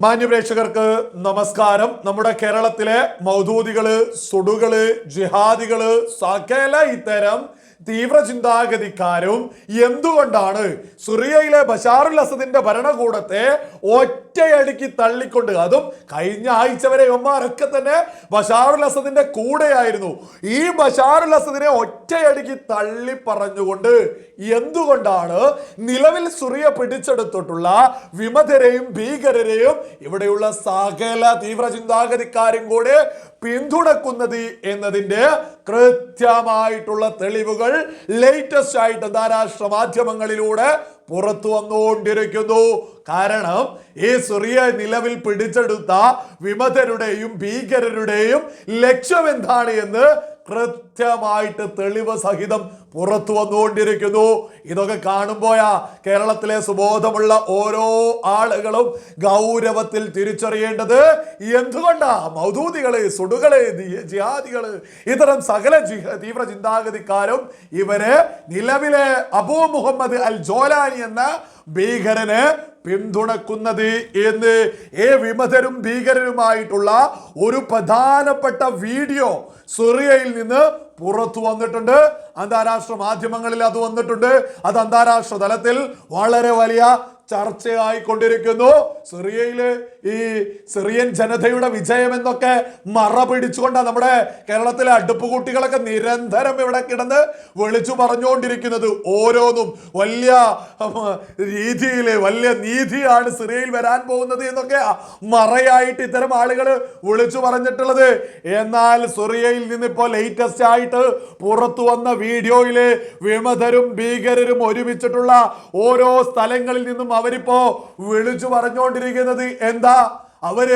മാന്യപ്രേക്ഷകർക്ക് നമസ്കാരം. നമ്മുടെ കേരളത്തിലെ മൗദൂദികൾ സുടുകൾ ജിഹാദികൾ സകല ഇത്തരം തീവ്ര ചിന്താഗതിക്കാരും എന്തുകൊണ്ടാണ് സിറിയയിലെ ബഷാറുൽ അസദിന്റെ ഭരണകൂടത്തെ ഒറ്റയടിക്ക് തള്ളിക്കൊണ്ട് അതും കഴിഞ്ഞ ആഴ്ച വരെ ഇവന്മാരൊക്കെ തന്നെ ബഷാറുൽ അസദിന്റെ കൂടെയായിരുന്നു. ഈ ബഷാറുൽ അസദിനെ ഒറ്റയടിക്ക് തള്ളി പറഞ്ഞുകൊണ്ട് എന്തുകൊണ്ടാണ് നിലവിൽ സുറിയ പിടിച്ചെടുത്തിട്ടുള്ള വിമതരെയും ഭീകരരെയും ഇവിടെയുള്ള സകല തീവ്ര ചിന്താഗതിക്കാരും കൂടെ പിന്തുണക്കുന്നത് എന്നതിന്റെ കൃത്യമായിട്ടുള്ള തെളിവുകൾ ലേറ്റസ്റ്റ് ആയിട്ട് അന്താരാഷ്ട്ര മാധ്യമങ്ങളിലൂടെ പുറത്തു വന്നുകൊണ്ടിരിക്കുന്നു. കാരണം ഈ സിറിയ നിലവിൽ പിടിച്ചെടുത്ത വിമതരുടെയും ഭീകരരുടെയും ലക്ഷ്യം എന്താണ് എന്ന് കൃത്യമായിട്ട് തെളിവ് സഹിതം പുറത്തു വന്നുകൊണ്ടിരിക്കുന്നു. ഇതൊക്കെ കാണുമ്പോയാ കേരളത്തിലെ സുബോധമുള്ള ഓരോ ആളുകളും ഗൗരവത്തിൽ തിരിച്ചറിയേണ്ടത് എന്തുകൊണ്ടാ? മൗദൂദികൾ സുടുകൾ ജിഹാദികൾ ഇത്തരം സകല തീവ്ര ചിന്താഗതിക്കാരും ഇവർ നിലവിലെ അബൂ മുഹമ്മദ് അൽ ജോലാനി എന്ന ഭീകരന് പിന്തുണക്കുന്നത് എന്ന് ഏ വിമതരും ഭീകരരുമായിട്ടുള്ള ഒരു പ്രധാനപ്പെട്ട വീഡിയോ സിറിയയിൽ നിന്ന് പുറത്തു വന്നിട്ടുണ്ട്. അന്താരാഷ്ട്ര മാധ്യമങ്ങളിൽ അത് വന്നിട്ടുണ്ട്. അത് അന്താരാഷ്ട്ര തലത്തിൽ വളരെ വലിയ ചർച്ചയായിക്കൊണ്ടിരിക്കുന്നു. സിറിയയിൽ ഈ സിറിയൻ ജനതയുടെ വിജയം എന്നൊക്കെ മറ പിടിച്ചുകൊണ്ടാണ് നമ്മുടെ കേരളത്തിലെ അടുപ്പ് കുട്ടികളൊക്കെ നിരന്തരം ഇവിടെ കിടന്ന് വിളിച്ചു പറഞ്ഞുകൊണ്ടിരിക്കുന്നത് ഓരോന്നും. വലിയ രീതിയിൽ വലിയ നീതിയാണ് സിറിയയിൽ വരാൻ പോകുന്നത് എന്നൊക്കെ മറയായിട്ട് ഇത്തരം ആളുകൾ വിളിച്ചു പറഞ്ഞിട്ടുള്ളത്. എന്നാൽ സിറിയയിൽ നിന്നിപ്പോൾ ലേറ്റസ്റ്റ് ആയിട്ട് പുറത്തു വന്ന വീഡിയോയിൽ വിമതരും ഭീകരരും ഒരുമിച്ചിട്ടുള്ള ഓരോ സ്ഥലങ്ങളിൽ നിന്നും അവരിപ്പോ വിളിച്ചു പറഞ്ഞുകൊണ്ടിരിക്കുന്നത് എന്താ? അവർ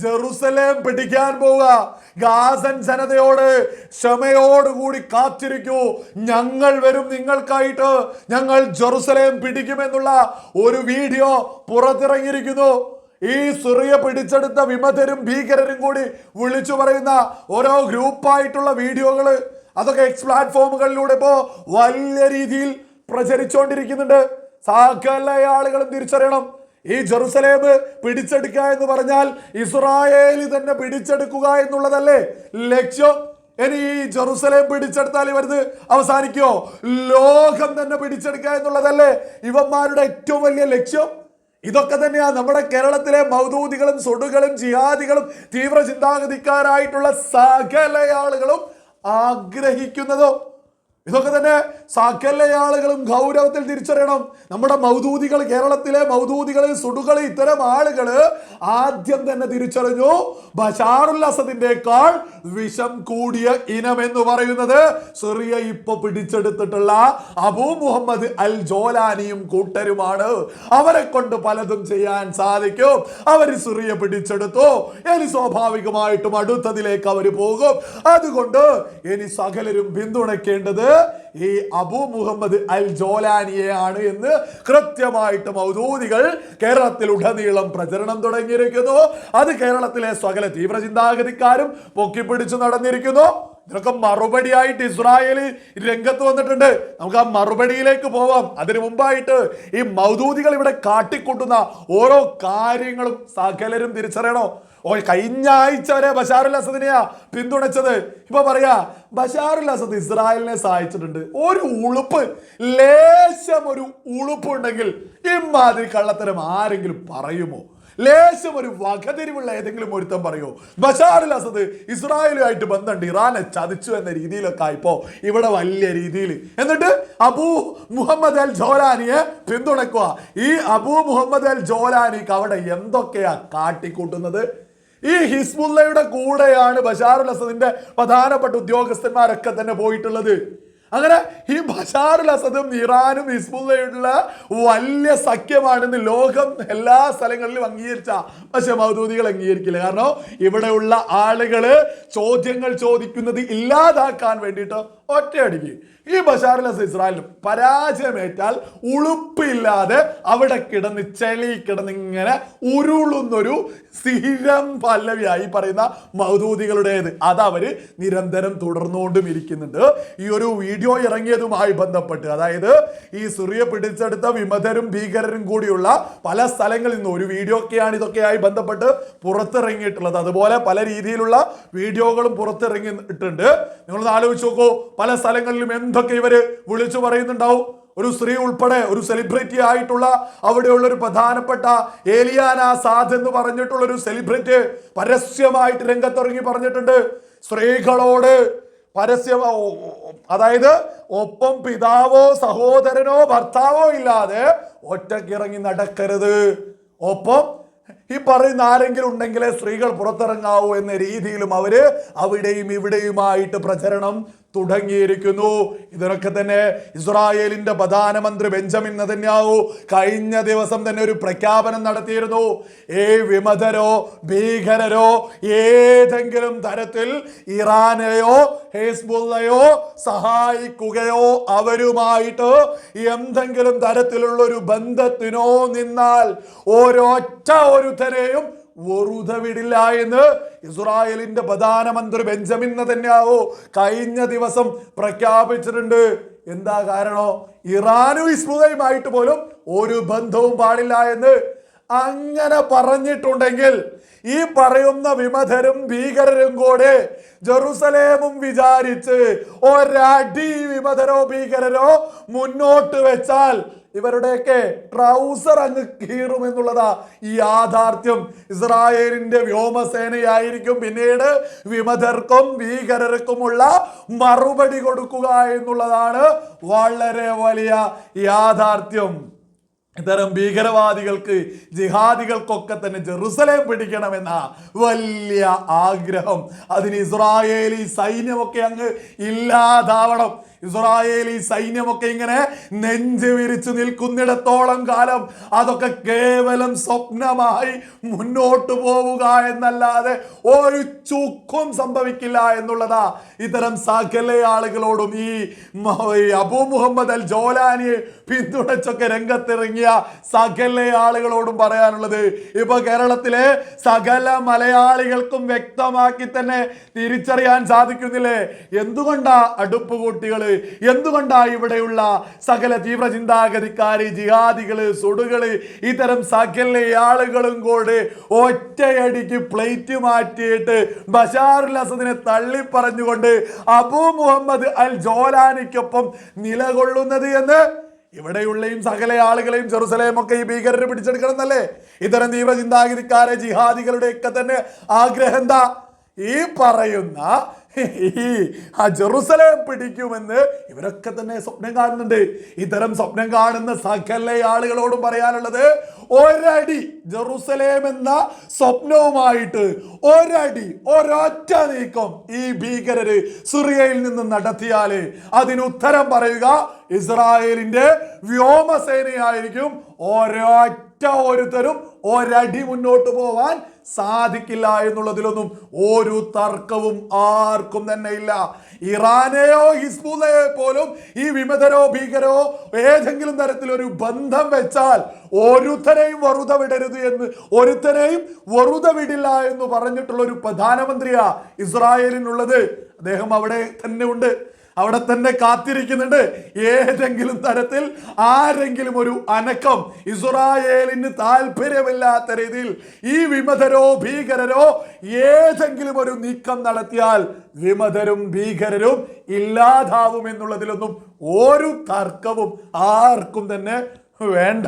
ജെറുസലേം പിടിക്കാൻ പോവുക. ഗാസൻ ജനതയോട് ക്ഷമയോടുകൂടി കാത്തിരിക്കൂ. ഞങ്ങൾ വരും നിങ്ങൾക്കായിട്ട്. ഞങ്ങൾ ജെറുസലേം പിടിക്കുമെന്നുള്ള ഒരു വീഡിയോ പുറത്തിറങ്ങിയിരിക്കുന്നു. ഈ സിറിയ പിടിച്ചെടുത്ത വിമതരും ഭീകരരും കൂടി വിളിച്ചു പറയുന്ന ഓരോ ഗ്രൂപ്പായിട്ടുള്ള വീഡിയോകൾ അതൊക്കെ എക്സ് പ്ലാറ്റ്ഫോമുകളിലൂടെ ഇപ്പോ വലിയ രീതിയിൽ പ്രചരിച്ചുകൊണ്ടിരിക്കുന്നുണ്ട് സകല ആളുകളും തിരിച്ചറിയണം. ഈ ജെറുസലേം പിടിച്ചെടുക്കുക എന്ന് പറഞ്ഞാൽ ഇസ്രായേലി തന്നെ പിടിച്ചെടുക്കുക എന്നുള്ളതല്ലേ? ലക്ഷ്യം? ഇനി ഈ ജെറുസലേം പിടിച്ചെടുത്താൽ ഇവരത് അവസാനിക്കോ? ലോകം തന്നെ പിടിച്ചെടുക്കുക എന്നുള്ളതല്ലേ ഇവന്മാരുടെ ഏറ്റവും വലിയ ലക്ഷ്യം? ഇതൊക്കെ തന്നെയാ നമ്മുടെ കേരളത്തിലെ മൗദൂദികളും സൊടുകളും ജിഹാദികളും തീവ്ര ചിന്താഗതിക്കാരായിട്ടുള്ള സകല ആളുകളും ആഗ്രഹിക്കുന്നതോ. ഇതൊക്കെ തന്നെ സകല ആളുകളും ഗൗരവത്തിൽ തിരിച്ചറിയണം. നമ്മുടെ മൗദൂദികൾ കേരളത്തിലെ മൗദൂദികൾ സുടുകൾ ഇത്തരം ആളുകൾ ആദ്യം തന്നെ തിരിച്ചറിഞ്ഞു ബഷാറുൽ വിഷം കൂടിയ ഇനം എന്ന് പറയുന്നത് സിറിയ ഇപ്പൊ പിടിച്ചെടുത്തിട്ടുള്ള അബൂ മുഹമ്മദ് അൽ ജോലാനിയും കൂട്ടരുമാണ്. അവരെ കൊണ്ട് പലതും ചെയ്യാൻ സാധിക്കും. അവർ സിറിയ പിടിച്ചെടുത്തു. ഇനി സ്വാഭാവികമായിട്ടും അടുത്തതിലേക്ക് അവർ പോകും. അതുകൊണ്ട് ഇനി സകലരും പിന്തുണയ്ക്കേണ്ടത് ഈ അബു മുഹമ്മദ് അൽ ജോലാനിയെയാണ് എന്ന് കൃത്യമായിട്ട് മൗദൂദികൾ കേരളത്തിൽ ഉടനീളം പ്രചരണം തുടങ്ങിയിരിക്കുന്നു. അത് കേരളത്തിലെ സകല തീവ്ര ചിന്താഗതിക്കാരും പൊക്കിപ്പിടിച്ചു നടന്നിരിക്കുന്നു. ഇതിനൊക്കെ മറുപടിയായിട്ട് ഇസ്രായേൽ രംഗത്ത് വന്നിട്ടുണ്ട്. നമുക്ക് ആ മറുപടിയിലേക്ക് പോവാം. അതിനു മുമ്പായിട്ട് ഈ മൗദൂദികൾ ഇവിടെ കാട്ടിക്കൂട്ടുന്ന ഓരോ കാര്യങ്ങളും സകലരും തിരിച്ചറിയണോ? ഓ കഴിഞ്ഞ ആഴ്ച വരെ ബഷാറുൽ അസദിനെയാ പിന്തുണച്ചത്. ഇപ്പൊ പറയാ ബഷാറുൽ അസദ് ഇസ്രായേലിനെ സഹായിച്ചിട്ടുണ്ട്. ഒരു ഉളുപ്പ് ലേശം ഒരു ഉളുപ്പ് ഉണ്ടെങ്കിൽ ഇമാതിരി കള്ളത്തരം ആരെങ്കിലും പറയുമോ? ലേശം ഒരു വകതിരിവുള്ള ഏതെങ്കിലും ഒരുത്തം പറയോ ബഷാറുൽ അസദ് ഇസ്രായേലുമായിട്ട് ബന്ധമുണ്ട്. ഇറാനെ ചതിച്ചു എന്ന രീതിയിലൊക്കെ ആയിപ്പോ ഇവിടെ വലിയ രീതിയിൽ. എന്നിട്ട് അബൂ മുഹമ്മദ് അൽ ജോലാനിയെ പിന്തുണക്കുക ഈ അബൂ മുഹമ്മദ് അൽ ജോലാനിക്ക് അവിടെ എന്തൊക്കെയാ കാട്ടിക്കൂട്ടുന്നത്? ഈ ഹിസ്ബുല്ലയുടെ കൂടെയാണ് ബഷാറുൽ അസദിന്റെ പ്രധാനപ്പെട്ട ഉദ്യോഗസ്ഥന്മാരൊക്കെ തന്നെ പോയിട്ടുള്ളത്. അങ്ങനെ ഈ ബഷാറുൽ അസദും ഇറാനും ഹിസ്ബുല്ലയുള്ള വലിയ സഖ്യമാണെന്ന് ലോകം എല്ലാ സ്ഥലങ്ങളിലും അംഗീകരിച്ച പക്ഷെ മൗദൂദികൾ അംഗീകരിക്കില്ല. കാരണം ഇവിടെയുള്ള ആളുകൾ ചോദ്യങ്ങൾ ചോദിക്കുന്നത് ഇല്ലാതാക്കാൻ വേണ്ടിയിട്ട് ഒറ്റയടിക്ക്. ഈ ബഷാർ അസദ് ഇസ്രായേലിന് പരാജയമേറ്റാൽ ഉളുപ്പില്ലാതെ അവിടെ കിടന്ന് ചെളി കിടന്ന് ഇങ്ങനെ ഉരുളുന്നൊരു സ്ഥിരം പല്ലവിയായി പറയുന്ന അത് അവർ നിരന്തരം തുടർന്നുകൊണ്ടും ഇരിക്കുന്നുണ്ട്. ഈ ഒരു വീഡിയോ ഇറങ്ങിയതുമായി ബന്ധപ്പെട്ട് അതായത് ഈ സിറിയ പിടിച്ചെടുത്ത വിമതരും ഭീകരരും കൂടിയുള്ള പല സ്ഥലങ്ങളിൽ നിന്ന് ഒരു വീഡിയോ ഒക്കെയാണ് ഇതൊക്കെയായി ബന്ധപ്പെട്ട് പുറത്തിറങ്ങിയിട്ടുള്ളത്. അതുപോലെ പല രീതിയിലുള്ള വീഡിയോകളും പുറത്തിറങ്ങിയിട്ടുണ്ട്. നിങ്ങളൊന്ന് ആലോചിച്ച് നോക്കൂ. പല സ്ഥലങ്ങളിലും എന്തൊക്കെ ഇവർ വിളിച്ചു പറയുന്നുണ്ടാവും? ഒരു സ്ത്രീ ഉൾപ്പെടെ ഒരു സെലിബ്രിറ്റി ആയിട്ടുള്ള അവിടെയുള്ള ഒരു പ്രധാനപ്പെട്ട ഏലിയാന സാദ് എന്ന് പറഞ്ഞിട്ടുള്ള ഒരു സെലിബ്രിറ്റി പരസ്യമായിട്ട് രംഗത്തിറങ്ങി പറഞ്ഞിട്ടുണ്ട്. സ്ത്രീകളോട് പരസ്യം അതായത് ഒപ്പം പിതാവോ സഹോദരനോ ഭർത്താവോ ഇല്ലാതെ ഒറ്റക്കിറങ്ങി നടക്കരുത്. ഒപ്പം ഈ പറയുന്ന ആരെങ്കിലും ഉണ്ടെങ്കിലേ സ്ത്രീകൾ പുറത്തിറങ്ങാവൂ എന്ന രീതിയിലും അവർ അവിടെയും ഇവിടെയുമായിട്ട് പ്രചരണം തുടങ്ങിയിരിക്കുന്നു. ഇതിനൊക്കെ തന്നെ ഇസ്രായേലിന്റെ പ്രധാനമന്ത്രി ബെഞ്ചമിൻ നതന്യാവു കഴിഞ്ഞ ദിവസം തന്നെ ഒരു പ്രഖ്യാപനം നടത്തിയിരുന്നു. ഏ വിമതരോ ഭീകരരോ ഏതെങ്കിലും തരത്തിൽ ഇറാനെയോ ഹേസ്ബുള്ളയോ സഹായിക്കുകയോ അവരുമായിട്ട് എന്തെങ്കിലും തരത്തിലുള്ള ഒരു ബന്ധത്തിനോ നിന്നാൽ ഒരൊറ്റ ഒരുത്തരെയും വെറുതെ വിടില്ല എന്ന് ഇസ്രായേലിന്റെ പ്രധാനമന്ത്രി ബെഞ്ചമിൻ തന്നെയാവോ കഴിഞ്ഞ ദിവസം പ്രഖ്യാപിച്ചിട്ടുണ്ട്. എന്താ കാരണോ? ഇറാനും ഇസ്മുദയുമായിട്ട് പോലും ഒരു ബന്ധവും പാടില്ല എന്ന് അങ്ങനെ പറഞ്ഞിട്ടുണ്ടെങ്കിൽ ഈ പറയുന്ന വിമതരും ഭീകരരും കൂടെ ജെറുസലേമും വിചാരിച്ച് ഒരടി വിമതരോ ഭീകരരോ മുന്നോട്ട് വെച്ചാൽ ഇവരുടെയൊക്കെ ട്രൗസർ അങ്ങ് കീറും എന്നുള്ളതാ ഈ യാഥാർത്ഥ്യം. ഇസ്രായേലിന്റെ വ്യോമസേനയായിരിക്കും പിന്നീട് വിമതർക്കും ഭീകരർക്കുമുള്ള മറുപടി കൊടുക്കുക എന്നുള്ളതാണ് വളരെ വലിയ യാഥാർത്ഥ്യം. ഇത്തരം ഭീകരവാദികൾക്ക് ജിഹാദികൾക്കൊക്കെ തന്നെ ജെറുസലേം പിടിക്കണമെന്ന വലിയ ആഗ്രഹം. അതിന് ഇസ്രായേലി സൈന്യമൊക്കെ അങ്ങ് ഇല്ലാതാവണം. ഇസ്രായേലി സൈന്യമൊക്കെ ഇങ്ങനെ നെഞ്ച് വിരിച്ചു നിൽക്കുന്നിടത്തോളം കാലം അതൊക്കെ കേവലം സ്വപ്നമായി മുന്നോട്ട് പോവുക എന്നല്ലാതെ ഒരു ചുക്കും സംഭവിക്കില്ല എന്നുള്ളതാ ഇത്തരം സകല ആളുകളോടും ഈ അബൂ മുഹമ്മദ് അൽ ജോലാനിയെ പിന്തുണച്ചൊക്കെ രംഗത്തിറങ്ങിയ സകല ആളുകളോടും പറയാനുള്ളത് ഇപ്പൊ കേരളത്തിലെ സകല മലയാളികൾക്കും വ്യക്തമാക്കി തന്നെ തിരിച്ചറിയാൻ സാധിക്കുന്നില്ലേ? എന്തുകൊണ്ടാ അടുപ്പ് എന്തുകൊണ്ടാ ഇവിടെയുള്ള സകല തീവ്ര ചിന്താഗതിക്കാര് ജിഹാദികൾ സുടുകൾ ഇത്തരം സകല ആളുകളും കൂടെ ഒറ്റയടിക്ക് പ്ലേറ്റ് മാറ്റിയിട്ട് ബഷാറുൽ അസദിനെ തള്ളി പറഞ്ഞുകൊണ്ട് അബൂ മുഹമ്മദ് അൽ ജോലാനിക്കൊപ്പം നിലകൊള്ളുന്നത് എന്ന് ഇവിടെയുള്ളയും സകല ആളുകളെയും ജെറുസലേം ഒക്കെ ഈ ഭീകരരെ പിടിച്ചെടുക്കണം എന്നല്ലേ ഇത്തരം തീവ്ര ചിന്താഗതിക്കാരെ ജിഹാദികളുടെ ഒക്കെ തന്നെ ആഗ്രഹം എന്താ? ഈ പറയുന്ന ഈ ആ ജെറുസലേം പിടിക്കുമെന്ന് ഇവരൊക്കെ തന്നെ സ്വപ്നം കാണുന്നുണ്ട്. ഇത്തരം സ്വപ്നം കാണുന്ന സകല ആളുകളോടും പറയാനുള്ളത് ഒരടി ജെറുസലേം എന്ന സ്വപ്നവുമായിട്ട് ഒരടി ഒരൊറ്റ നീക്കം ഈ ഭീകരര് സിറിയയിൽ നിന്ന് നടത്തിയാൽ അതിനുത്തരം പറയുക ഇസ്രായേലിന്റെ വ്യോമസേനയായിരിക്കും. ഒരൊറ്റ ഒരുത്തരും ഒരടി മുന്നോട്ട് പോവാൻ സാധിക്കില്ല എന്നുള്ളതിലൊന്നും ഒരു തർക്കവും ആർക്കും തന്നെ ഇല്ല. ഇറാനെയോ ഹിസ്ബുലയോ പോലും ഈ വിമതരോ ഭീകരോ ഏതെങ്കിലും തരത്തിലൊരു ബന്ധം വെച്ചാൽ ഒരുത്തരെയും വെറുതെ വിടരുത് എന്ന് ഒരുത്തരെയും വെറുതെ വിടില്ല എന്ന് പറഞ്ഞിട്ടുള്ള ഒരു പ്രധാനമന്ത്രിയാ ഇസ്രായേലിനുള്ളത്. അദ്ദേഹം അവിടെ തന്നെ ഉണ്ട്. അവിടെ തന്നെ കാത്തിരിക്കുന്നുണ്ട്. ഏതെങ്കിലും തരത്തിൽ ആരെങ്കിലും ഒരു അനക്കം ഇസ്രായേലിന് താല്പര്യമില്ലാത്ത രീതിയിൽ ഈ വിമതരോ ഭീകരരോ ഏതെങ്കിലും ഒരു നീക്കം നടത്തിയാൽ വിമതരും ഭീകരരും ഇല്ലാതാവും എന്നുള്ളതിലൊന്നും ഒരു തർക്കവും ആർക്കും തന്നെ വേണ്ട.